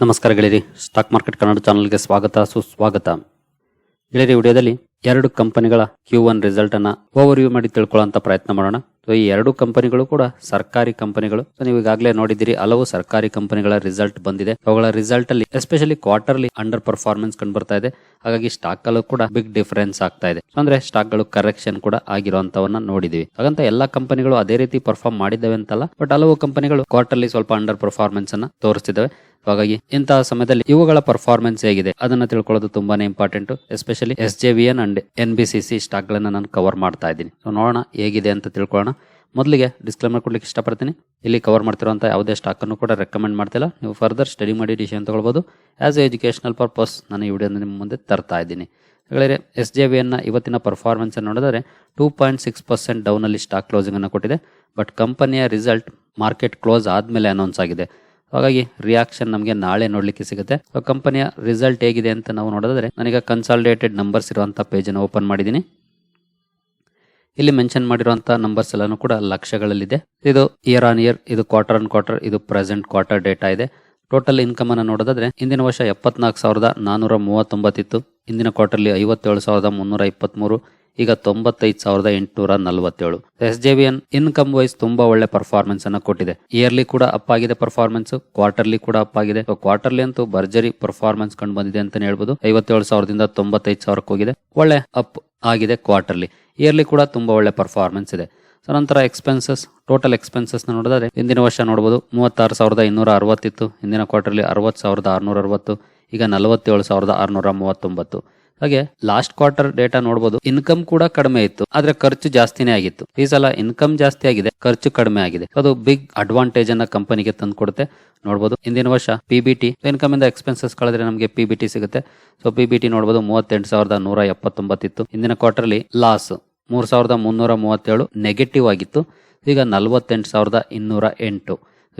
ನಮಸ್ಕಾರ ಗೆಳೆಯರಿ. Stock market Kannada ಚಾನಲ್ಗೆ ಸ್ವಾಗತ, ಸುಸ್ವಾಗತ. ಗೆಳೆಯರಿ, ವಿಡಿಯೋದಲ್ಲಿ ಎರಡು ಕಂಪನಿಗಳ ಕ್ಯೂ ಒನ್ ರಿಸಲ್ಟ್ ಅನ್ನ ಓವರ್ ವ್ಯೂ ಮಾಡಿ ತಿಳ್ಕೊಳ್ಳೋಂತ ಪ್ರಯತ್ನ ಮಾಡೋಣ. ಸೊ ಈ ಎರಡು ಕಂಪನಿಗಳು ಕೂಡ ಸರ್ಕಾರಿ ಕಂಪನಿಗಳು. ಸೊ ನೀವು ಈಗಾಗಲೇ ನೋಡಿದಿರಿ ಹಲವು ಸರ್ಕಾರಿ ಕಂಪನಿಗಳ ರಿಸಲ್ಟ್ ಬಂದಿದೆ. ಅವುಗಳ ರಿಸಲ್ಟ್ ಅಲ್ಲಿ ಎಸ್ಪೆಷಲಿ ಕ್ವಾರ್ಟರ್ಲಿ ಅಂಡರ್ ಪರ್ಫಾರ್ಮೆನ್ಸ್ ಕಂಡು ಬರ್ತಾ ಇದೆ. ಹಾಗಾಗಿ ಸ್ಟಾಕ್ ಅಲ್ಲೂ ಕೂಡ ಬಿಗ್ ಡಿಫರೆನ್ಸ್ ಆಗ್ತಾ ಇದೆ. ಅಂದ್ರೆ ಸ್ಟಾಕ್ಗಳು ಕರೆಕ್ಷನ್ ಕೂಡ ಆಗಿರುವಂತವನ್ನ ನೋಡಿದೀವಿ ಹಾಗಂತ ಎಲ್ಲಾ ಕಂಪನಿಗಳು ಅದೇ ರೀತಿ ಪರ್ಫಾರ್ಮ್ ಮಾಡಿದ್ದಾವೆ ಅಂತಲ್ಲ ಬಟ್ ಹಲವು ಕಂಪನಿಗಳು ಕ್ವಾರ್ಟರ್ಲಿ ಸ್ವಲ್ಪ ಅಂಡರ್ ಪರ್ಫಾರ್ಮೆನ್ಸ್ ಅನ್ನ ತೋರಿಸ್ತಿದ್ದಾವೆ. ಹಾಗಾಗಿ ಇಂತಹ ಸಮಯದಲ್ಲಿ ಇವುಗಳ ಪರ್ಫಾರ್ಮೆನ್ಸ್ ಹೇಗಿದೆ, ಅದನ್ನ ತಿಳ್ಕೊಳ್ಳೋದು ತುಂಬಾನೇ important especially S J V N and N B C C stock ಗಳನ್ನ ನಾನು ಕವರ್ ಮಾಡ್ತಾ ಇದ್ದೀನಿ. ನೋಡೋಣ ಹೇಗಿದೆ ಅಂತ ತಿಳ್ಕೊಳ್ಳೋಣ. ಮೊದಲಿಗೆ ಡಿಸ್ಕ್ಲೇಮರ್ ಕೊಡ್ಲಿಕ್ಕೆ ಇಷ್ಟಪಡ್ತೀನಿ. ಇಲ್ಲಿ ಕವರ್ ಮಾಡ್ತಿರುವಂಥ ಯಾವುದೇ ಸ್ಟಾಕ್ ಅನ್ನು ಕೂಡ ರೆಕಮೆಂಡ್ ಮಾಡ್ತಿಲ್ಲ. ನೀವು ಫರ್ದರ್ ಸ್ಟಡಿ ಮಾಡಿ ಡಿಸಿಷನ್ ತಗೊಳ್ಬಹುದು ಆಸ್ ಎ ಎಜುಕೇಶನಲ್ ಪರ್ಪಸ್ ನಾನು ಈ ವಿಡಿಯೋ ನಿಮ್ಮ ಮುಂದೆ ತರ್ತಾ ಇದ್ದೀನಿ. ಹಾಗಾದರೆ ಎಸ್ ಜೆ ವಿ ಎನ್ನ ಇವತ್ತಿನ ಪರ್ಫಾರ್ಮೆನ್ಸ್ ನೋಡಿದರೆ two point six percent down ಅಲ್ಲಿ ಸ್ಟಾಕ್ ಕ್ಲೋಸಿಂಗ್ ಅನ್ನು ಕೊಟ್ಟಿದೆ. ಬಟ್ ಕಂಪನಿಯ ರಿಸಲ್ಟ್ ಮಾರ್ಕೆಟ್ ಕ್ಲೋಸ್ ಆದ್ಮೇಲೆ ಅನೌನ್ಸ್ ಆಗಿದೆ. ಹಾಗಾಗಿ ರಿಯಾಕ್ಷನ್ ನಮಗೆ ನಾಳೆ ನೋಡ್ಲಿಕ್ಕೆ ಸಿಗುತ್ತೆ. ಕಂಪನಿಯ ರಿಸಲ್ಟ್ ಹೇಗಿದೆ ಅಂತ ನಾವು ನೋಡಿದ್ರೆ ನನಗೆ ಕನ್ಸಾಲಿಡೇಟೆಡ್ ನಂಬರ್ಸ್ ಇರುವಂತ ಪೇಜ್ ಅನ್ನು ಓಪನ್ ಮಾಡಿದ್ದೀನಿ. ಇಲ್ಲಿ ಮೆನ್ಷನ್ ಮಾಡಿರುವಂತಹ ನಂಬರ್ಸ್ ಎಲ್ಲಾನು ಕೂಡ ಲಕ್ಷಗಳಲ್ಲಿದೆ. ಇದು ಇಯರ್ ಆನ್ ಇಯರ್ ಇದು ಕ್ವಾರ್ಟರ್ ಆನ್ ಕ್ವಾರ್ಟರ್ ಇದು ಪ್ರೆಸೆಂಟ್ ಕ್ವಾರ್ಟರ್ ಡೇಟಾ ಇದೆ. ಟೋಟಲ್ ಇನ್ಕಮ್ ಅನ್ನು ನೋಡೋದಾದ್ರೆ ಇಂದಿನ ವರ್ಷ ಎಪ್ಪತ್ನಾಲ್ಕು ಸಾವಿರದ ನಾನೂರ ಮೂವತ್ತೊಂಬತ್ತಿತ್ತು. ಇಂದಿನ ಕ್ವಾರ್ಟರ್ಲಿ ಐವತ್ತೇಳು ಸಾವಿರದ ಮುನ್ನೂರ ಇಪ್ಪತ್ಮೂರು. ಈಗ ತೊಂಬತ್ತೈದು ಸಾವಿರದ ಎಂಟುನೂರ ನಲವತ್ತೇಳು. S J B N income wise ತುಂಬಾ ಒಳ್ಳೆ ಪರ್ಫಾರ್ಮೆನ್ಸ್ ಅನ್ನ ಕೊಟ್ಟಿದೆ. ಇಯರ್ಲಿ ಕೂಡ ಅಪ್ ಆಗಿದೆ ಪರ್ಫಾರ್ಮೆನ್ಸ್ ಕ್ವಾರ್ಟರ್ಲಿ ಕೂಡ ಅಪ್ ಆಗಿದೆ. ಕ್ವಾರ್ಟರ್ಲಿ ಅಂತೂ ಭರ್ಜರಿ ಪರ್ಫಾರ್ಮೆನ್ಸ್ ಕಂಡು ಬಂದಿದೆ ಅಂತಾನೆ ಹೇಳ್ಬೋದು. ಐವತ್ತೇಳು ಸಾವಿರದಿಂದ ತೊಂಬತ್ತೈದು ಸಾವಿರಕ್ಕೆ ಹೋಗಿದೆ. ಒಳ್ಳೆ ಅಪ್ ಆಗಿದೆ ಕ್ವಾರ್ಟರ್ಲಿ ಇಯರ್ಲಿ ಕೂಡ ತುಂಬಾ ಒಳ್ಳೆ ಪರ್ಫಾರ್ಮೆನ್ಸ್ ಇದೆ. ಸೊ ನಂತರ ಎಕ್ಸ್ಪೆನ್ಸಸ್ ಟೋಟಲ್ ಎಕ್ಸ್ಪೆನ್ಸಸ್ ನೋಡಿದ್ರೆ ಹಿಂದಿನ ವರ್ಷ ನೋಡಬಹುದು ಮೂವತ್ತಾರು ಸಾವಿರದ ಇನ್ನೂರ ಅರವತ್ತಿತ್ತು. ಹಿಂದಿನ ಕ್ವಾರ್ಟರ್ಲಿ ಅರವತ್ತು ಸಾವಿರದ ಆರ್ನೂರ ಅರವತ್ತು. ಈಗ ನಲವತ್ತೇಳು ಸಾವಿರದ ಆರ್ನೂರ ಮೂವತ್ತೊಂಬತ್ತು. ಹಾಗೆ ಲಾಸ್ಟ್ ಕ್ವಾರ್ಟರ್ ಡೇಟಾ ನೋಡಬಹುದು ಇನ್ಕಮ್ ಕೂಡ ಕಡಿಮೆ ಇತ್ತು, ಆದ್ರೆ ಖರ್ಚು ಜಾಸ್ತಿನೇ ಆಗಿತ್ತು. ಈ ಸಲ ಇನ್ಕಮ್ ಜಾಸ್ತಿ ಆಗಿದೆ, ಖರ್ಚು ಕಡಿಮೆ ಆಗಿದೆ. ಅದು ಬಿಗ್ ಅಡ್ವಾಂಟೇಜ್ ಅನ್ನ ಕಂಪನಿಗೆ ತಂದುಕೊಡುತ್ತೆ ನೋಡಬಹುದು ಇಂದಿನ ವರ್ಷ ಪಿ ಬಿ ಟಿ ಇನ್ಕಮ್ ಇಂದ ಎಕ್ಸ್ಪೆನ್ಸಸ್ ಕಳೆದ್ರೆ ನಮಗೆ ಪಿ ಬಿ ಟಿ ಸಿಗುತ್ತೆ. ಸೊ ಪಿ ಬಿ ಟಿ ನೋಡಬಹುದು ಮೂವತ್ತೆಂಟು ಸಾವಿರದ ನೂರ ಎಪ್ಪತ್ತೊಂಬತ್ತಿತ್ತು ಇಂದಿನ ಕ್ವಾರ್ಟರ್ಲಿ ಲಾಸ್ ಮೂರ್ ಸಾವಿರದ ಮುನ್ನೂರ ಮೂವತ್ತೇಳು ನೆಗೆಟಿವ್ ಆಗಿತ್ತು. ಈಗ ನಲವತ್ತೆಂಟು ಸಾವಿರದ ಇನ್ನೂರ ಎಂಟು.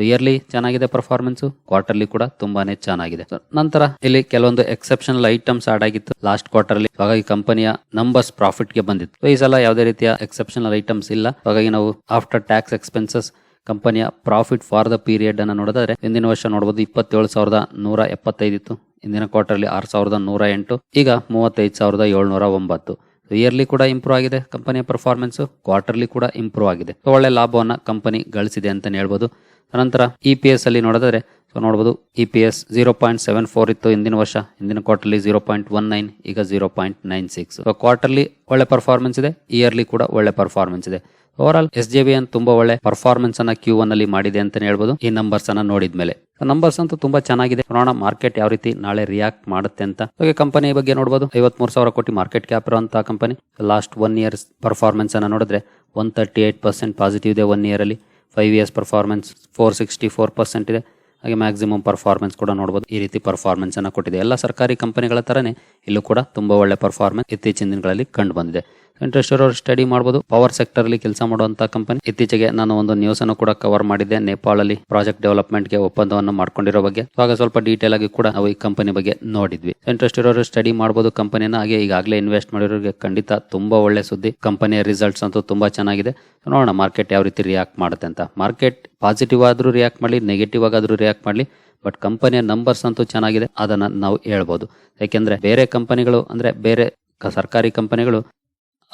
ಇಯರ್ಲಿ ಚೆನ್ನಾಗಿದೆ ಪರ್ಫಾರ್ಮೆನ್ಸ್ ಕ್ವಾರ್ಟರ್ಲಿ ಕೂಡ ತುಂಬಾನೇ ಚೆನ್ನಾಗಿದೆ. ನಂತರ ಇಲ್ಲಿ ಕೆಲವೊಂದು ಎಕ್ಸೆಪ್ಷನಲ್ ಐಟಮ್ಸ್ ಆಡ್ ಆಗಿತ್ತು. ಲಾಸ್ಟ್ ಕ್ವಾರ್ಟರ್ಲಿ ಹಾಗಾಗಿ ಕಂಪನಿಯ ನಂಬರ್ಸ್ ಪ್ರಾಫಿಟ್ಗೆ ಬಂದಿತ್ತು. ಈ ಸಲ ಯಾವುದೇ ರೀತಿಯ ಎಕ್ಸೆಪ್ಷನಲ್ ಐಟಮ್ಸ್ ಇಲ್ಲ. ಹಾಗಾಗಿ ನಾವು ಆಫ್ಟರ್ ಟ್ಯಾಕ್ಸ್ ಎಕ್ಸ್ಪೆನ್ಸಸ್ ಕಂಪನಿಯ ಪ್ರಾಫಿಟ್ ಫಾರ್ ದ ಪೀರಿಯಡ್ ಅನ್ನು ನೋಡಿದ್ರೆ ಹಿಂದಿನ ವರ್ಷ ನೋಡಬಹುದು ಇಪ್ಪತ್ತೇಳು ಸಾವಿರದ ನೂರ ಎಪ್ಪತ್ತೈದಿತ್ತು ಇಂದಿನ ಕ್ವಾರ್ಟರ್ಲಿ ಆರು ಸಾವಿರದ ನೂರ ಎಂಟು. ಈಗ ಮೂವತ್ತೈದು ಸಾವಿರದ ಏಳ್ನೂರ ಒಂಬತ್ತು. ಇಯರ್ಲಿ ಕೂಡ ಇಂಪ್ರೂವ್ ಆಗಿದೆ ಕಂಪನಿಯ ಪರ್ಫಾರ್ಮೆನ್ಸ್ ಕ್ವಾರ್ಟರ್ಲಿ ಕೂಡ ಇಂಪ್ರೂವ್ ಆಗಿದೆ. ಒಳ್ಳೆ ಲಾಭವನ್ನ ಕಂಪನಿ ಗಳಿಸಿದೆ ಅಂತಾನೆ ಹೇಳ್ಬೋದು. ನಂತರ ಇ ಪಿ ಎಸ್ ಅಲ್ಲಿ ನೋಡಿದ್ರೆ ಸೊ ನೋಡಬಹುದು E P S zero point seven four ಇತ್ತು ಹಿಂದಿನ ವರ್ಷ, ಹಿಂದಿನ quarterly zero point one nine ಈಗ zero point nine six quarterly ಒಳ್ಳೆ ಪರ್ಫಾರ್ಮೆನ್ಸ್ ಇದೆ ಇಯರ್ಲಿ ಕೂಡ ಒಳ್ಳೆ ಪರ್ಫಾರ್ಮೆನ್ಸ್ ಇದೆ. Overall S J B N ತುಂಬಾ ಒಳ್ಳೆ ಪರ್ಫಾರ್ಮೆನ್ಸ್ ಅನ್ನ ಕ್ಯೂ ಒನ್ ಅಲ್ಲಿ ಮಾಡಿದೆ ಅಂತಾನೆ ಹೇಳ್ಬೋದು, ಈ ನಂಬರ್ಸ್ ಅನ್ನ ನೋಡಿದ್ಮೇಲೆ. ನಂಬರ್ಸ್ ಅಂತೂ ತುಂಬಾ ಚೆನ್ನಾಗಿದೆ, ನೋಡೋಣ ಮಾರ್ಕೆಟ್ ಯಾವ ರೀತಿ ನಾಳೆ ರಿಯಾಕ್ಟ್ ಮಾಡುತ್ತೆ ಅಂತ. ಹಾಗೆ ಕಂಪನಿ ಬಗ್ಗೆ ನೋಡಬಹುದು ಐವತ್ಮೂರು ಸಾವಿರ ಕೋಟಿ ಮಾರ್ಕೆಟ್ ಕ್ಯಾಪ್ ಇರುವಂತಹ company last one years performance ಅನ್ನ ನೋಡಿದ್ರೆ one thirty eight percent positive ಇದೆ ಒನ್ ಇಯರ್ ಅಲ್ಲಿ. Five years performance four sixty four percent ಇದೆ. ಹಾಗೆ ಮ್ಯಾಕ್ಸಿಮಮ್ ಪರ್ಫಾರ್ಮೆನ್ಸ್ ಕೂಡ ನೋಡ್ಬೋದು. ಈ ರೀತಿ ಪರ್ಫಾರ್ಮೆನ್ಸ್ ಅನ್ನು ಕೊಟ್ಟಿದೆ. ಎಲ್ಲ ಸರ್ಕಾರಿ ಕಂಪನಿಗಳ ತರನೇ ಇಲ್ಲೂ ಕೂಡ ತುಂಬಾ ಒಳ್ಳೆ ಪರ್ಫಾರ್ಮೆನ್ಸ್ ಇತ್ತೀಚಿನ ದಿನಗಳಲ್ಲಿ ಕಂಡು ಬಂದಿದೆ. ಇಂಟ್ರೆಸ್ಟ್ ಇರೋರು ಸ್ಟಡಿ ಮಾಡಬಹುದು ಪವರ್ ಸೆಕ್ಟರ್ ಅಲ್ಲಿ ಕೆಲಸ ಮಾಡುವಂತ ಕಂಪನಿ ಇತ್ತೀಚೆಗೆ ನಾನು ಒಂದು ನ್ಯೂಸ್ ಅನ್ನು ಕೂಡ ಕವರ್ ಮಾಡಿದ್ದೆ. ನೇಪಾಳ ಅಲ್ಲಿ ಪ್ರಾಜೆಕ್ಟ್ ಡೆವಲಪ್ಮೆಂಟ್ಗೆ ಒಪ್ಪಂದವನ್ನು ಮಾಡ್ಕೊಂಡಿರೋ ಬಗ್ಗೆ. ಆಗ ಸ್ವಲ್ಪ ಡೀಟೇಲ್ ಆಗಿ ಕೂಡ ನಾವು ಈ ಕಂಪನಿ ಬಗ್ಗೆ ನೋಡಿದ್ವಿ. ಇಂಟ್ರೆಸ್ಟ್ ಇರೋರು ಸ್ಟಡಿ ಮಾಡಬಹುದು ಕಂಪನಿನ ಹಾಗೆ ಈಗಾಗಲೇ ಇನ್ವೆಸ್ಟ್ ಮಾಡಿರೋರಿಗೆ ಖಂಡಿತ ತುಂಬಾ ಒಳ್ಳೆ ಸುದ್ದಿ. ಕಂಪನಿಯ ರಿಸಲ್ಟ್ಸ್ ಅಂತೂ ತುಂಬಾ ಚೆನ್ನಾಗಿದೆ. ನೋಡೋಣ ಮಾರ್ಕೆಟ್ ಯಾವ ರೀತಿ ರಿಯಾಕ್ಟ್ ಮಾಡುತ್ತೆ ಅಂತ. ಮಾರ್ಕೆಟ್ ಪಾಸಿಟಿವ್ ಆದ್ರೂ ರಿಯಾಕ್ಟ್ ಮಾಡಲಿ ನೆಗೆಟಿವ್ ಆಗಾದ್ರೂ ರಿಯಾಕ್ಟ್ ಮಾಡಲಿ ಬಟ್ ಕಂಪನಿಯ ನಂಬರ್ಸ್ ಅಂತೂ ಚೆನ್ನಾಗಿದೆ. ಅದನ್ನ ನಾವು ಹೇಳ್ಬೋದು. ಯಾಕೆಂದ್ರೆ ಬೇರೆ ಕಂಪನಿಗಳು ಅಂದ್ರೆ ಬೇರೆ ಸರ್ಕಾರಿ ಕಂಪನಿಗಳು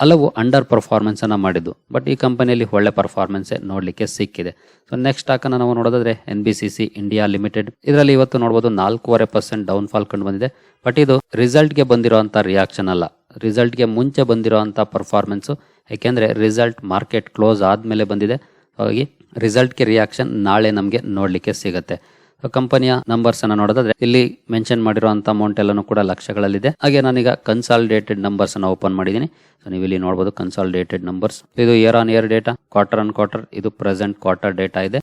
ಹಲವು ಅಂಡರ್ ಪರ್ಫಾರ್ಮೆನ್ಸನ್ನು ಮಾಡಿದ್ದು. ಬಟ್ ಈ ಕಂಪನಿಯಲ್ಲಿ ಒಳ್ಳೆ ಪರ್ಫಾರ್ಮೆನ್ಸೇ ನೋಡಲಿಕ್ಕೆ ಸಿಕ್ಕಿದೆ. ಸೊ ನೆಕ್ಸ್ಟ್ ಸ್ಟಾಕ್ ನಾವು ನೋಡೋದಾದ್ರೆ N B C C India limited ಇದರಲ್ಲಿ ಇವತ್ತು ನೋಡ್ಬೋದು ನಾಲ್ಕೂವರೆ ಪರ್ಸೆಂಟ್ ಡೌನ್ ಫಾಲ್ ಕಂಡು ಬಂದಿದೆ. ಬಟ್ ಇದು ರಿಸಲ್ಟ್ಗೆ ಗೆ ಬಂದಿರುವಂತ ರಿಯಾಕ್ಷನ್ ಅಲ್ಲ. ರಿಸಲ್ಟ್ಗೆ ಮುಂಚೆ ಬಂದಿರುವಂತ ಪರ್ಫಾರ್ಮೆನ್ಸು ಯಾಕೆಂದ್ರೆ ರಿಸಲ್ಟ್ ಮಾರ್ಕೆಟ್ ಕ್ಲೋಸ್ ಆದಮೇಲೆ ಬಂದಿದೆ. ಹಾಗಾಗಿ ರಿಸಲ್ಟ್ಗೆ ರಿಯಾಕ್ಷನ್ ನಾಳೆ ನಮಗೆ ನೋಡಲಿಕ್ಕೆ ಸಿಗುತ್ತೆ. ಕಂಪನಿಯ ನಂಬರ್ಸ್ ಅನ್ನ ನೋಡೋದಾದ್ರೆ ಇಲ್ಲಿ ಮೆನ್ಷನ್ ಮಾಡಿರುವಂತ ಅಮೌಂಟ್ ಎಲ್ಲಾನು ಕೂಡ ಲಕ್ಷಗಳಲ್ಲಿದೆ. ಹಾಗೆ ನಾನೀಗ ಕನ್ಸಾಲಿಡೇಟೆಡ್ ನಂಬರ್ಸ್ ಅನ್ನ ಓಪನ್ ಮಾಡಿದ್ದೀನಿ ಸೊ ನೀವು ಇಲ್ಲಿ ನೋಡಬಹುದು ಕನ್ಸಾಲಿಡೇಟೆಡ್ ನಂಬರ್ಸ್ ಇದು year on year data quarter on quarter ಇದು ಪ್ರೆಸೆಂಟ್ ಕ್ವಾರ್ಟರ್ ಡೇಟಾ ಇದೆ.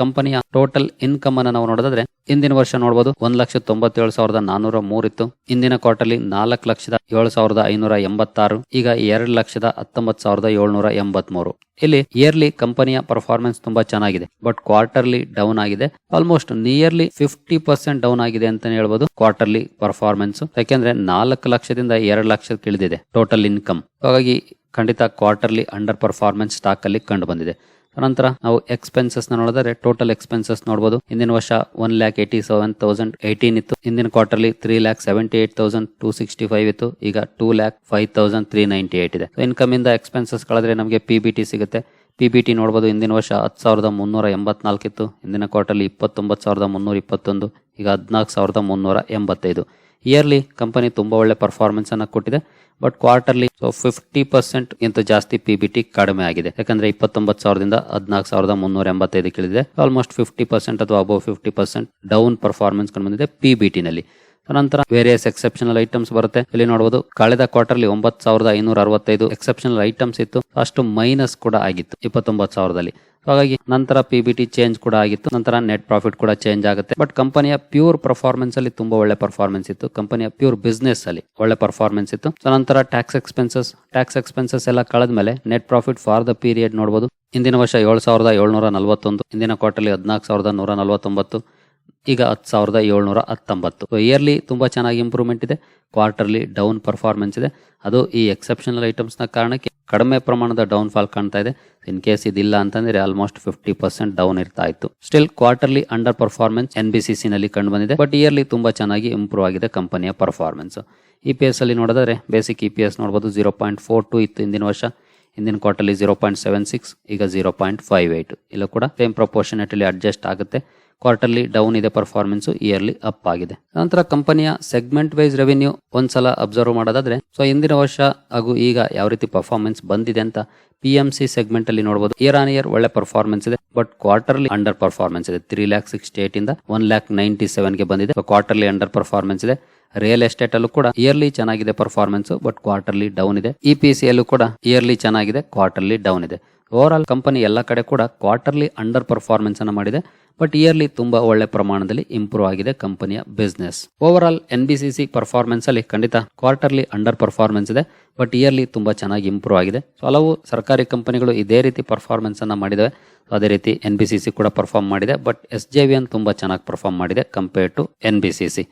ಕಂಪನಿಯ ಟೋಟಲ್ ಇನ್ಕಮ್ ಅನ್ನ ನಾವು ನೋಡೋದಾದ್ರೆ ಇಂದಿನ ವರ್ಷ ನೋಡಬಹುದು ಒಂದ್ ಲಕ್ಷ ತೊಂಬತ್ತೇಳು ಸಾವಿರದ ನಾನೂರ ಮೂರಿತ್ತು. ಇಂದಿನ ಕ್ವಾರ್ಟರ್ಲಿ ನಾಲ್ಕು ಲಕ್ಷದ ಏಳು ಸಾವಿರದ ಐನೂರ ಎಂಬತ್ತಾರು. ಈಗ ಎರಡು ಲಕ್ಷದ ಹತ್ತೊಂಬತ್ತು ಸಾವಿರದ ಏಳ್ನೂರ ಎಂಬತ್ ಮೂರು ಇಲ್ಲಿ ಇಯರ್ಲಿ ಕಂಪನಿಯ ಪರ್ಫಾರ್ಮೆನ್ಸ್ ತುಂಬಾ ಚೆನ್ನಾಗಿದೆ. ಬಟ್ ಕ್ವಾರ್ಟರ್ಲಿ ಡೌನ್ ಆಗಿದೆ. Almost nearly fifty percent down ಆಗಿದೆ ಅಂತಾನೆ ಹೇಳ್ಬೋದು ಕ್ವಾರ್ಟರ್ಲಿ ಪರ್ಫಾರ್ಮೆನ್ಸ್ ಯಾಕೆಂದ್ರೆ ನಾಲ್ಕು ಲಕ್ಷದಿಂದ ಎರಡು ಲಕ್ಷ ಇಳಿದಿದೆ ಟೋಟಲ್ ಇನ್ಕಮ್ ಹಾಗಾಗಿ ಖಂಡಿತ ಕ್ವಾರ್ಟರ್ಲಿ ಅಂಡರ್ ಪರ್ಫಾರ್ಮೆನ್ಸ್ ಸ್ಟಾಕ್ ಅಲ್ಲಿ ಕಂಡು ಬಂದಿದೆ. ನಂತರ ನಾವು ಎಕ್ಸ್ಪೆನ್ಸಸ್ ನೋಡಿದ್ರೆ ಟೋಟಲ್ ಎಕ್ಸ್ಪೆನ್ಸಸ್ ನೋಡಬಹುದು ಹಿಂದಿನ ವರ್ಷ one lakh eighty seven thousand eighteen ಇತ್ತು. ಹಿಂದಿನ quarterly three lakh seventy eight thousand two sixty five ಇತ್ತು. ಈಗ two lakh five thousand three ninety eight ಇದೆ ಇನ್ಕಮ್ ಇಂದ ಎಕ್ಸ್ಪೆನ್ಸಸ್ ಕಳೆದ್ರೆ ನಮಗೆ ಪಿ ಬಿ ಟಿ ಸಿಗುತ್ತೆ. ಪಿ ಬಿ ಟಿ ನೋಡಬಹುದು ಹಿಂದಿನ ವರ್ಷ ಹತ್ತು ಸಾವಿರದ ಮುನ್ನೂರ ಎಂಬತ್ನಾಲ್ಕು ಇತ್ತು. ಹಿಂದಿನ ಕ್ವಾರ್ಟರ್ಲಿ ಇಪ್ಪತ್ತೊಂಬತ್ತು ಸಾವಿರದ ಮುನ್ನೂರ ಇಪ್ಪತ್ತೊಂದು, ಈಗ ಹದಿನಾಲ್ಕು ಸಾವಿರದ ಮುನ್ನೂರ ಎಂಬತ್ತೈದು. ಇಯರ್ಲಿ ಕಂಪನಿ ತುಂಬ ಒಳ್ಳೆ ಪರ್ಫಾರ್ಮೆನ್ಸ್ ಅನ್ನು ಕೊಟ್ಟಿದೆ. But quarterly so fifty percent ಗಿಂತ ಜಾಸ್ತಿ ಪಿ ಬಿ ಟಿ ಕಡಿಮೆ ಆಗಿದೆ. ಯಾಕಂದ್ರೆ ಇಪ್ಪತ್ತೊಂಬತ್ತು ಸಾವಿರದಿಂದ ಹದಿನಾಲ್ಕು ಸಾವಿರದ ಮುನ್ನೂರ ಎಂಬತ್ತೈದು ಆಲ್ಮೋಸ್ಟ್ ಫಿಫ್ಟಿ ಪರ್ಸೆಂಟ್ ಅಥವಾ above fifty percent down performance ಕಂಡು ಬಂದಿದೆ ಪಿ ಬಿ ಟಿ ನಲ್ಲಿ. ನಂತರ ವೇರಿಯಸ್ ಎಕ್ಸೆಪ್ಷನಲ್ ಐಟಮ್ಸ್ ಬರುತ್ತೆ. ಇಲ್ಲಿ ನೋಡಬಹುದು ಕಳೆದ ಕ್ವಾರ್ಟರ್ಲಿ ಒಂಬತ್ತು ಸಾವಿರದ ಐನೂರ ಅರವತ್ತೈದು ಎಕ್ಸೆಪ್ಷನಲ್ ಐಟಮ್ಸ್ ಇತ್ತು. ಅಷ್ಟು ಮೈನಸ್ ಕೂಡ ಆಗಿತ್ತು, ಇಪ್ಪತ್ತೊಂಬತ್ತು ಸಾವಿರದಲ್ಲಿ. ಹಾಗಾಗಿ ನಂತರ ಪಿ ಬಿ ಟಿ ಚೇಂಜ್ ಕೂಡ ಆಗಿತ್ತು. ನಂತರ ನೆಟ್ ಪ್ರಾಫಿಟ್ ಕೂಡ ಚೇಂಜ್ ಆಗುತ್ತೆ. ಬಟ್ ಕಂಪನಿಯ ಪ್ಯೂರ್ ಪರ್ಫಾರ್ಮೆನ್ಸ್ ಅಲ್ಲಿ ತುಂಬಾ ಒಳ್ಳೆ ಪರ್ಫಾರ್ಮೆನ್ಸ್ ಇತ್ತು. ಕಂಪನಿಯ ಪ್ಯೂರ್ ಬಿಸ್ನೆಸ್ ಅಲ್ಲಿ ಒಳ್ಳೆ ಪರ್ಫಾರ್ಮೆನ್ಸ್ ಇತ್ತು. ಸೊ ನಂತರ ಟ್ಯಾಕ್ಸ್ ಎಕ್ಸ್ಪೆನ್ಸಸ್ ಟ್ಯಾಕ್ಸ್ ಎಕ್ಸ್ಪೆನ್ಸಸ್ ಎಲ್ಲ ಕಳೆದ್ಮೇಲೆ net profit for the period ನೋಡಬಹುದು ಹಿಂದಿನ ವರ್ಷ ಏಳು ಸಾವಿರದ ಏಳ್ನೂರ ನಲವತ್ತೊಂದು ಹಿಂದಿನ ಕ್ವಾರ್ಟರ್ಲಿ ಹದಿನಾಲ್ಕು ಸಾವಿರದ ನೂರ ನಲವತ್ತೊಂಬತ್ತು ಈಗ ಹತ್ತು ಸಾವಿರದ ಏಳ್ನೂರ ಹತ್ತೊಂಬತ್ತು. ಇಯರ್ಲಿ ತುಂಬಾ ಚೆನ್ನಾಗಿ ಇಂಪ್ರೂವ್ಮೆಂಟ್ ಇದೆ. ಕ್ವಾರ್ಟರ್ಲಿ ಡೌನ್ ಪರ್ಫಾರ್ಮೆನ್ಸ್ ಇದೆ. ಅದು ಈ ಎಕ್ಸೆಪ್ಷನಲ್ ಐಟಮ್ಸ್ನ ಕಾರಣಕ್ಕೆ ಕಡಿಮೆ ಪ್ರಮಾಣದ ಡೌನ್ ಫಾಲ್ ಕಾಣ್ತಾ ಇದೆ. ಇನ್ ಕೇಸ್ ಇದಿಲ್ಲ ಅಂತಂದ್ರೆ ಆಲ್ಮೋಸ್ಟ್ ಫಿಫ್ಟಿ ಪರ್ಸೆಂಟ್ ಡೌನ್ ಇರ್ತಾ ಇತ್ತು. Still quarterly under performance N B C C ನಲ್ಲಿ ಕಂಡು ಬಂದಿದೆ. ಬಟ್ ಇಯರ್ಲಿ ತುಂಬಾ ಚೆನ್ನಾಗಿ ಇಂಪ್ರೂವ್ ಆಗಿದೆ ಕಂಪನಿಯ ಪರ್ಫಾರ್ಮೆನ್ಸ್ ಇ ಪಿ ಎಸ್ ಅಲ್ಲಿ ನೋಡಿದ್ರೆ ಬೇಸಿಕ್ ಇ ಪಿ ಎಸ್ ನೋಡಬಹುದು ಜೀರೋ ಪಾಯಿಂಟ್ ಫೋರ್ ಟು ಇತ್ತು ಹಿಂದಿನ ವರ್ಷ. ಹಿಂದಿನ quarterly zero point seven six ಈಗ ಜೀರೋ ಪಾಯಿಂಟ್ ಫೈವ್ ಏಟ್ ಇಲ್ಲೂ ಕೂಡ ಸೇಮ್ ಪ್ರಪೋರ್ಷನೇಟಲ್ಲಿ ಅಡ್ಜಸ್ಟ್ ಆಗುತ್ತೆ. ಕ್ವಾರ್ಟರ್ಲಿ ಡೌನ್ ಇದೆ ಪರ್ಫಾರ್ಮೆನ್ಸ್ ಇಯರ್ಲಿ ಅಪ್ ಆಗಿದೆ. ನಂತರ ಕಂಪನಿಯ ಸೆಗ್ಮೆಂಟ್ ವೈಸ್ ರೆವಿನ್ಯೂ ಒಂದ್ಸಲ ಅಬ್ಸರ್ವ್ ಮಾಡೋದಾದ್ರೆ ಸೊ ಹಿಂದಿನ ವರ್ಷ ಹಾಗೂ ಈಗ ಯಾವ ರೀತಿ ಪರ್ಫಾರ್ಮೆನ್ಸ್ ಬಂದಿದೆ ಅಂತ ಪಿ ಎಂ ಸಿ ಸೆಗ್ಮೆಂಟ್ ಅಲ್ಲಿ ನೋಡಬಹುದು ಇಯರ್ ಆನ್ ಇಯರ್ ಒಳ್ಳೆ ಪರ್ಫಾರ್ಮೆನ್ಸ್ ಇದೆ ಬಟ್ ಕ್ವಾರ್ಟರ್ಲಿ ಅಂಡರ್ ಪರ್ಫಾರ್ಮೆನ್ಸ್ ಇದೆ. ತ್ರೀ ಲ್ಯಾಕ್ ಸಿಕ್ಸ್ಟಿ ಏಟ್ ಇಂದ ಒನ್ ಲ್ಯಾಕ್ ನೈಂಟಿ ಸೆವೆನ್ಗೆ ಬಂದಿದೆ. ಕ್ವಾರ್ಟರ್ಲಿ ಅಂಡರ್ ಪರ್ಫಾರ್ಮೆನ್ಸ್ ಇದೆ. ರಿಯಲ್ ಎಸ್ಟೇಟ್ ಅಲ್ಲೂ ಕೂಡ ಇಯರ್ಲಿ ಚೆನ್ನಾಗಿದೆ ಪರ್ಫಾರ್ಮೆನ್ಸ್ ಬಟ್ ಕ್ವಾರ್ಟರ್ಲಿ ಡೌನ್ ಇದೆ. ಇ ಪಿ ಸಿ ಅಲ್ಲೂ ಕೂಡ ಇಯರ್ಲಿ ಚೆನ್ನಾಗಿದೆ ಕ್ವಾರ್ಟರ್ಲಿ ಡೌನ್ ಇದೆ. ಓವರ್ ಆಲ್ ಕಂಪನಿ ಎಲ್ಲ ಕಡೆ ಕೂಡ ಕ್ವಾರ್ಟರ್ಲಿ ಅಂಡರ್ ಪರ್ಫಾರ್ಮೆನ್ಸ್ ಅನ್ನು ಮಾಡಿದೆ. ಬಟ್ ಇಯರ್ಲಿ ತುಂಬಾ ಒಳ್ಳೆ ಪ್ರಮಾಣದಲ್ಲಿ ಇಂಪ್ರೂವ್ ಆಗಿದೆ ಕಂಪನಿಯ business over all N B C C performance ಅಲ್ಲಿ ಖಂಡಿತ ಕ್ವಾರ್ಟರ್ಲಿ ಅಂಡರ್ ಪರ್ಫಾರ್ಮೆನ್ಸ್ ಇದೆ, ಬಟ್ ಇಯರ್ಲಿ ತುಂಬಾ ಚೆನ್ನಾಗಿ ಇಂಪ್ರೂವ್ ಆಗಿದೆ. ಸೊ ಹಲವು ಸರ್ಕಾರಿ ಕಂಪನಿಗಳು ಇದೇ ರೀತಿ ಪರ್ಫಾರ್ಮೆನ್ಸ್ ಅನ್ನ ಮಾಡಿದವೆ. ಅದೇ ರೀತಿ ಎನ್ ಬಿ ಸಿ ಸಿ ಕೂಡ ಪರ್ಫಾರ್ಮ್ ಮಾಡಿದೆ, but S J V N ತುಂಬಾ ಚೆನ್ನಾಗಿ ಪರ್ಫಾರ್ಮ್ ಮಾಡಿದೆ compare to N B C C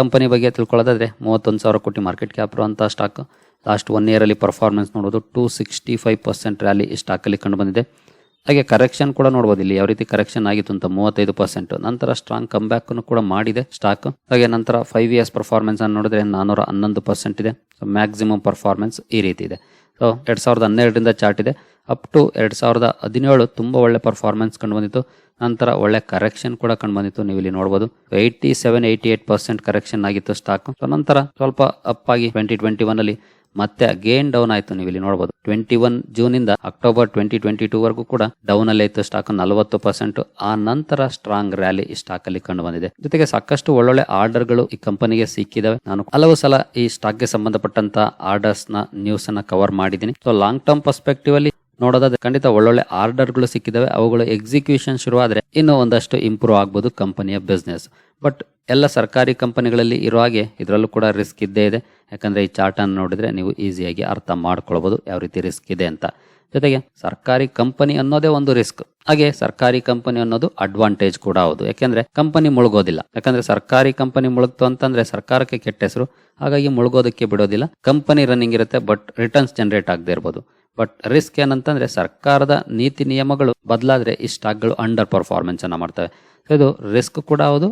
company ಬಗ್ಗೆ ತಿಳ್ಕೊಳ್ಳೋದಾದ್ರೆ, ಮೂವತ್ತೊಂದು ಸಾವಿರ ಕೋಟಿ ಮಾರ್ಕೆಟ್ ಕ್ಯಾಪ್ ಇರುವಂತಹ ಸ್ಟಾಕ್ ಲಾಸ್ಟ್ ಒನ್ ಇಯರ್ ಅಲ್ಲಿ ಪರ್ಫಾರ್ಮೆನ್ಸ್ ನೋಡೋದು two sixty five percent rally ಈ ಸ್ಟಾಕ್ ಅಲ್ಲಿ ಕಂಡು ಬಂದಿದೆ. ಹಾಗೆ ಕರೆಕ್ಷನ್ ಕೂಡ ನೋಡಬಹುದು ಇಲ್ಲಿ. ಯಾವ ರೀತಿ ಕರೆಕ್ಷನ್ ಆಗಿತ್ತು ಅಂತ ಮೂವತ್ತೈದು ಪರ್ಸೆಂಟ್ ನಂತರ ಸ್ಟ್ರಾಂಗ್ ಕಮ್ ಬ್ಯಾಕ್ ಕೂಡ ಮಾಡಿದೆ ಸ್ಟಾಕ್ ಹಾಗೆ ನಂತರ ಫೈವ್ ಇಯರ್ಸ್ ಪರ್ಫಾರ್ಮೆನ್ಸ್ ಅನ್ನು ನೋಡಿದ್ರೆ ನಾನೂರ ಹನ್ನೊಂದು ಪರ್ಸೆಂಟ್ ಇದೆ. ಮ್ಯಾಕ್ಸಿಮಮ್ ಪರ್ಫಾರ್ಮೆನ್ಸ್ ಈ ರೀತಿ ಇದೆ. ಸೊ ಎರಡ್ ಸಾವಿರದ ಹನ್ನೆರಡರಿಂದ ಚಾರ್ಟ್ ಇದೆ. ಅಪ್ ಟು ಎರಡ್ ಸಾವಿರದ ಹದಿನೇಳು ತುಂಬಾ ಒಳ್ಳೆ ಪರ್ಫಾರ್ಮೆನ್ಸ್ ಕಂಡು ಬಂದಿತ್ತು. ನಂತರ ಒಳ್ಳೆ ಕರೆಕ್ಷನ್ ಕೂಡ ಕಂಡು ಬಂದಿತ್ತು. ನೀವು ಇಲ್ಲಿ ನೋಡಬಹುದು eighty seven eighty eight percent correction ಆಗಿತ್ತು ಸ್ಟಾಕ್ ಸೊ ನಂತರ ಸ್ವಲ್ಪ ಅಪ್ ಆಗಿ ಟ್ವೆಂಟಿ ಟ್ವೆಂಟಿ ಒನ್ ಅಲ್ಲಿ ಮತ್ತೆ ಅಗೇನ್ ಡೌನ್ ಆಯ್ತು. ನೀವು ಇಲ್ಲಿ ನೋಡಬಹುದು ಟ್ವೆಂಟಿ ಒನ್ ಜೂನ್ ಇಂದ ಅಕ್ಟೋಬರ್ ಟ್ವೆಂಟಿ ಟ್ವೆಂಟಿ ಟೂ ವರೆಗೂ ಕೂಡ ಡೌನ್ ಅಲ್ಲೇ ಇತ್ತು ಸ್ಟಾಕ್ ನಲವತ್ತು ಪರ್ಸೆಂಟ್ ಆ ನಂತರ ಸ್ಟ್ರಾಂಗ್ ರ್ಯಾಲಿ ಈ ಸ್ಟಾಕ್ ಅಲ್ಲಿ ಕಂಡು ಬಂದಿದೆ. ಜೊತೆಗೆ ಸಾಕಷ್ಟು ಒಳ್ಳೊಳ್ಳೆ ಆರ್ಡರ್ಗಳು ಈ ಕಂಪನಿಗೆ ಸಿಕ್ಕಿದಾವೆ. ನಾನು ಹಲವು ಸಲ ಈ ಸ್ಟಾಕ್ಗೆ ಸಂಬಂಧಪಟ್ಟಂತ ಆರ್ಡರ್ಸ್ನ ನ್ಯೂಸ್ ಅನ್ನ ಕವರ್ ಮಾಡಿದ್ದೀನಿ. ಸೊ ಲಾಂಗ್ ಟರ್ಮ್ ಪರ್ಸ್ಪೆಕ್ಟಿವ್ ಅಲ್ಲಿ ನೋಡೋದಾದ್ರೆ ಖಂಡಿತ ಒಳ್ಳೊಳ್ಳೆ ಆರ್ಡರ್ಗಳು ಸಿಕ್ಕಿದಾವೆ. ಅವುಗಳು ಎಕ್ಸಿಕ್ಯೂಷನ್ ಶುರುವಾದ್ರೆ ಇನ್ನೂ ಒಂದಷ್ಟು ಇಂಪ್ರೂವ್ ಆಗ್ಬೋದು ಕಂಪನಿಯ ಬಿಸ್ನೆಸ್ ಬಟ್ ಎಲ್ಲ ಸರ್ಕಾರಿ ಕಂಪನಿಗಳಲ್ಲಿ ಇರೋ ಹಾಗೆ ಇದರಲ್ಲೂ ಕೂಡ ರಿಸ್ಕ್ ಇದ್ದೇ ಇದೆ. ಯಾಕಂದರೆ ಈ ಚಾರ್ಟನ್ನು ನೋಡಿದರೆ ನೀವು ಈಸಿಯಾಗಿ ಅರ್ಥ ಮಾಡ್ಕೊಳ್ಬೋದು ಯಾವ ರೀತಿ ರಿಸ್ಕ್ ಇದೆ ಅಂತ. ಜೊತೆಗೆ ಸರ್ಕಾರಿ ಕಂಪನಿ ಅನ್ನೋದೇ ಒಂದು ರಿಸ್ಕ್. ಹಾಗೆ ಸರ್ಕಾರಿ ಕಂಪನಿ ಅನ್ನೋದು ಅಡ್ವಾಂಟೇಜ್ ಕೂಡ ಹೌದು. ಯಾಕೆಂದ್ರೆ ಕಂಪನಿ ಮುಳುಗೋದಿಲ್ಲ. ಯಾಕಂದ್ರೆ ಸರ್ಕಾರಿ ಕಂಪನಿ ಮುಳುಗ್ತು ಅಂತಂದ್ರೆ ಸರ್ಕಾರಕ್ಕೆ ಕೆಟ್ಟ ಹೆಸರು. ಹಾಗಾಗಿ ಮುಳುಗೋದಕ್ಕೆ ಬಿಡೋದಿಲ್ಲ. ಕಂಪನಿ ರನ್ನಿಂಗ್ ಇರುತ್ತೆ ಬಟ್ ರಿಟರ್ನ್ಸ್ ಜನರೇಟ್ ಆಗದೆ ಇರ್ಬೋದು. ಬಟ್ ರಿಸ್ಕ್ ಏನಂತಂದ್ರೆ ಸರ್ಕಾರದ ನೀತಿ ನಿಯಮಗಳು ಬದಲಾದ್ರೆ ಈ ಸ್ಟಾಕ್ಗಳು ಅಂಡರ್ ಪರ್ಫಾರ್ಮೆನ್ಸ್ ಅನ್ನ ಮಾಡ್ತವೆ. ಇದು ರಿಸ್ಕ್ ಕೂಡ ಹೌದು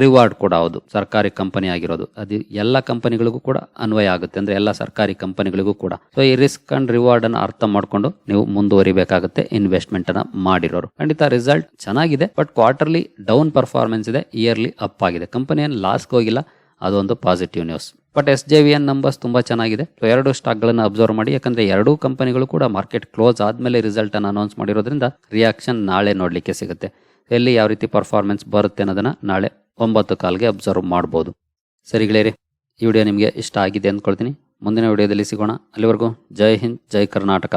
ರಿವಾರ್ಡ್ ಕೂಡ ಹೌದು. ಸರ್ಕಾರಿ ಕಂಪನಿ ಆಗಿರೋದು. ಅದು ಎಲ್ಲ ಕಂಪನಿಗಳಿಗೂ ಕೂಡ ಅನ್ವಯ ಆಗುತ್ತೆ. ಅಂದ್ರೆ ಎಲ್ಲ ಸರ್ಕಾರಿ ಕಂಪನಿಗಳಿಗೂ ಕೂಡ. ಸೊ ಈ ರಿಸ್ಕ್ ಅಂಡ್ ರಿವಾರ್ಡ್ ಅನ್ನು ಅರ್ಥ ಮಾಡ್ಕೊಂಡು ನೀವು ಮುಂದುವರಿಬೇಕಾಗುತ್ತೆ ಇನ್ವೆಸ್ಟ್ಮೆಂಟ್ ಅನ್ನ ಮಾಡಿರೋರು. ಖಂಡಿತ ರಿಸಲ್ಟ್ ಚೆನ್ನಾಗಿದೆ ಬಟ್ ಕ್ವಾರ್ಟರ್ಲಿ ಡೌನ್ ಪರ್ಫಾರ್ಮೆನ್ಸ್ ಇದೆ ಇಯರ್ಲಿ ಅಪ್ ಆಗಿದೆ. ಕಂಪನಿ ಏನು ಲಾಸ್ಗೆ ಹೋಗಿಲ್ಲ, ಅದೊಂದು positive news but S J V N numbers ತುಂಬಾ ಚೆನ್ನಾಗಿದೆ. ಸೊ ಎರಡು ಸ್ಟಾಕ್ಗಳನ್ನು ಅಬ್ಸರ್ವ್ ಮಾಡಿ, ಯಾಕಂದ್ರೆ ಎರಡೂ ಕಂಪನಿಗಳು ಕೂಡ ಮಾರ್ಕೆಟ್ ಕ್ಲೋಸ್ ಆದ್ಮೇಲೆ ರಿಸಲ್ಟ್ ಅನ್ನು ಅನೌನ್ಸ್ ಮಾಡಿರೋದ್ರಿಂದ ರಿಯಾಕ್ಷನ್ ನಾಳೆ ನೋಡಲಿಕ್ಕೆ ಸಿಗುತ್ತೆ. ಎಲ್ಲಿ ಯಾವ ರೀತಿ ಪರ್ಫಾರ್ಮೆನ್ಸ್ ಬರುತ್ತೆ ಅನ್ನೋದನ್ನ ನಾಳೆ ಒಂಬತ್ತು ಕಾಲ್ಗೆ ಅಬ್ಸರ್ವ್ ಮಾಡ್ಬೋದು. ಸರಿ ಗೆಳೆಯರಿ, ಈ ವಿಡಿಯೋ ನಿಮಗೆ ಇಷ್ಟ ಆಗಿದೆ ಅಂದ್ಕೊಳ್ತೀನಿ. ಮುಂದಿನ ವಿಡಿಯೋದಲ್ಲಿ ಸಿಗೋಣ. ಅಲ್ಲಿವರೆಗೂ ಜೈ ಹಿಂದ್, ಜೈ ಕರ್ನಾಟಕ.